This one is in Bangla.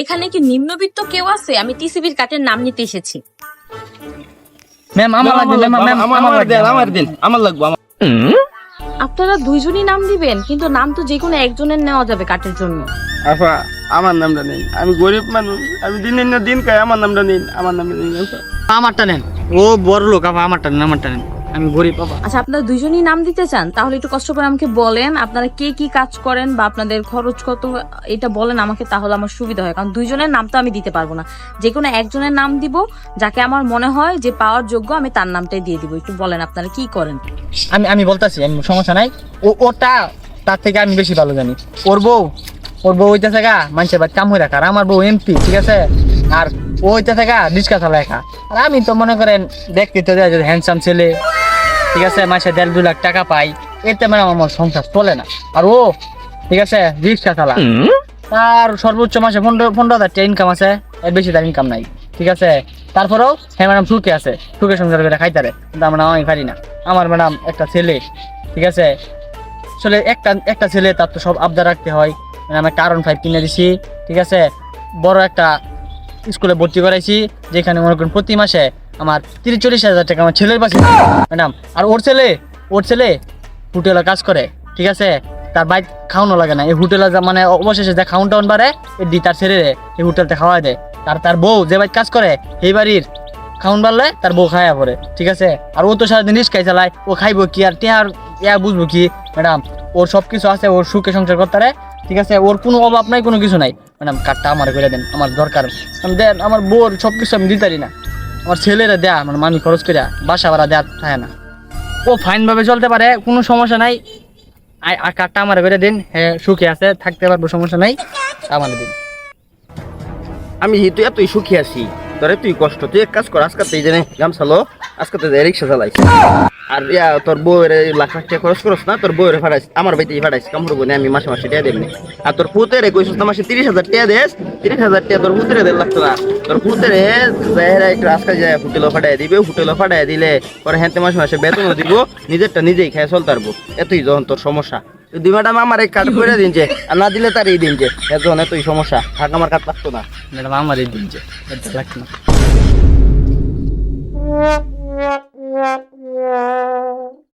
এখানে কি নিম্নবিত্ত কেউ আছে? আমি টিসিবির কার্ডের নাম নিতে এসেছি। ম্যাম আমার লাগবে ম্যাম ম্যাম আমার আমার আমার লাগবে আমার দিন আমার লাগবে। আপনারা দুইজনই নাম দিবেন কিন্তু নাম তো যে কোনো একজনের নেওয়া যাবে কার্ডের জন্য। আপা আমার নামটা নিন। আমি গরিব মানুষ আমি দিনের না দিন খাই আমার নামটা নিন আমার নামটা নিন। আমারটা নেন। ও বড় লোক আপা আমারটা নেন আমারটা নেন। আমি গরিব বাবা। আচ্ছা আপনারা দুইজনই নাম দিতে চান তাহলে একটু কষ্ট করে আমাকে বলেন আপনারা কে কি কাজ করেন বা আপনাদের খরচ কত এটা বলেন আমাকে তাহলে আমার সুবিধা হয়। কারণ দুইজনের নাম তো আমি দিতে পারব না। যে কোনো একজনের নাম দিব যাকে আমার মনে হয় যে পাওয়ার যোগ্য আমি তার নামটাই দিয়ে দিব। একটু বলেন আপনারা কি করেন? আমি আমি বলতাছি আমি সমস্যা নাই। ও ওটা তার থেকে আমি বেশি ভালো জানি। ওর বউ ওর বউ হইতেছে গা মানুষের বাড়ি কাম হয়ে রাখা আর আমার বউ এমপি ঠিক আছে? আর ও হইতেছে গা রিক্সা চালা একা। আর আমি তো মনে করেন দেখতে তো হ্যান্ডসাম ছেলে। ঠিক আছে মাসে দেড় দু লাখ টাকা পাই। এতে মানে আমার সংসার চলে না। আর ও ঠিক আছে রিক্সা চালা তার সর্বোচ্চ মাসে পনেরো পনেরো হাজার টাকা ইনকাম আছে এর বেশি তার ইনকাম নাই। ঠিক আছে তারপরেও হ্যাঁ ম্যাডাম সুখে আছে সুখে সংসার করে খাইতারে কিন্তু আমরা আমি পারি না। আমার ম্যাডাম একটা ছেলে ঠিক আছে। আসলে একটা একটা ছেলে তার তো সব আবদার রাখতে হয়। মানে আমি কারণ ফাইভ কিনে দিছি ঠিক আছে। বড় একটা স্কুলে ভর্তি করাইছি যেখানে মনে করুন প্রতি মাসে আমার তিরিশ চল্লিশ হাজার টাকা আমার ছেলের পাশে ম্যাডাম। আর ওর ছেলে ওর ছেলে হোটেলে কাজ করে, ঠিক আছে? তার বাইক খাওয়ানো লাগে না। এই হোটেলে মানে অবশেষে যা খাউন টাউন বাড়ে এ দি তার ছেলে এই হোটেলতে খাওয়াই দেয়। তার তার বউ যে বাইক কাজ করে, এই বাড়ির খাউন বাড়লে তার বউ খায়া পড়ে, ঠিক আছে? আর ও তো সারাদিন রিস্কাই চালায়, ও খাইবো কি আর টেহার, ইয়া বুঝব কি, ম্যাডাম? ওর সব কিছু আছে, ওর সুখে সংসার করতে ঠিক আছে? ওর কোনো অভাব নাই, কোনো কিছু নাই। ম্যাডাম, কার্ডটা আমার করে দেন, আমার দরকার। দেন, আমার বউর সব কিছু আমি দিতে পারি না। আমার ছেলেরা দেয়া মানে মামি খরচ করে বাসা ভাড়া দেয়া থাকে না। ও ফাইন ভাবে চলতে পারে, কোনো সমস্যা নাই। আর কার্ডটা আমার করে দিন হ্যাঁ সুখে আছে, থাকতে পারব, সমস্যা নাই। আমার দিন। আমি যেহেতু এতই সুখী আছি, তোর তুই কষ্ট, তুই এক কাজ কর, আজকে তুই জেনে গামছালো আজকে তুই রিক্সা চালাইছ। আর ইয়া, তোর বউয়ের লাখ লাখ টাকা খরচ করছ না, তোর বউয়ের ফাটাইছ আমার বাড়িতে ফাটাইছ কাম করব না আমি মাসে মাসে টিয়া দেবনি আর তোর পুতেরে কইছিস না মাসে তিরিশ হাজার টিয়া দেস, তিরিশ হাজার টিয়া তোর পুতেরে দেড় লাগতো না তোর পুত্রে যাইরা একটু আজকাল যায় হোটেল ফাটাই দিবে হোটেল ফাটাই দিলে পরে হ্যাঁ মাসে মাসে বেতনও দিব, নিজেরটা নিজেই খেয়ে চল পারব এতই যখন তোর সমস্যা। দুই ম্যাডাম আমার এক কার্ড করে দিন যে, আর না দিলে তার এই দিন যে যখন এতই সমস্যা, থাক, আমার কার্ড লাগতো না। ম্যাডাম আমার এই দিন যে লাগতো না।